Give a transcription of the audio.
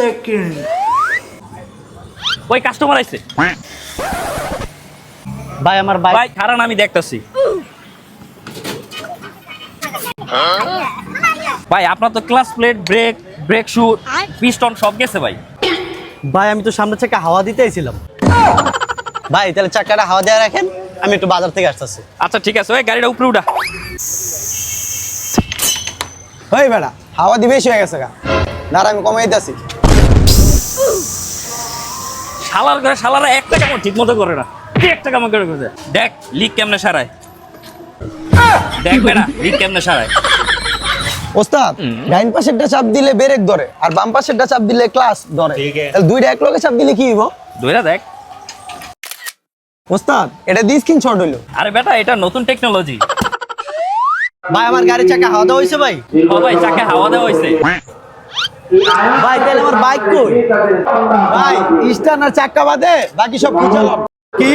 Second ওই customer আইছে। ভাই আমার বাইক ভাই খারান আমি দেখতাছি। ভাই আপনার তো clutch plate brake brake shoe piston সব গেছে ভাই। ভাই আমি তো সামনে থেকে হাওয়া দিতে আইছিলাম। ভাই তাহলে চাকাটা হাওয়া দেওয়া রাখেন আমি একটু বাজার থেকে আসতেছি। আচ্ছা ঠিক আছে ওই গাড়িটা উপরে উঠা। হই বেড়া হাওয়া দি বেশি হয়ে গেছে গা। দাঁড়া আমি কমাই দিতেছি শালার করে শালারা একটা কাম ঠিক মতো করে না। একটা কাম করে করে? দেখ লিক কেমনে সারায়? দেখ বেটা লিক কেমনে সারায়? ওস্তাদ ডাইন পাশেরটা চাপ দিলে ব্রেক ধরে আর বাম পাশেরটা চাপ দিলে ক্লাস ধরে। তাহলে দুইটা এক লগে চাপ দিলে কি হইব? ধইরা দেখ। ওস্তাদ এটা দিয়ে স্ক্রিন শট হইল। আরে বেটা এটা নতুন টেকনোলজি ভাই আমার গাড়ির চাকা হাওয়া দেওয়া হয়েছে ভাই। ও ভাই চাকে হাওয়া দেওয়া হয়েছে ভাই, তাহলে আমার বাইক কই? ভাই স্টার্ন আর চাক্কা বাদে, বাকি সব কি চালাম কি?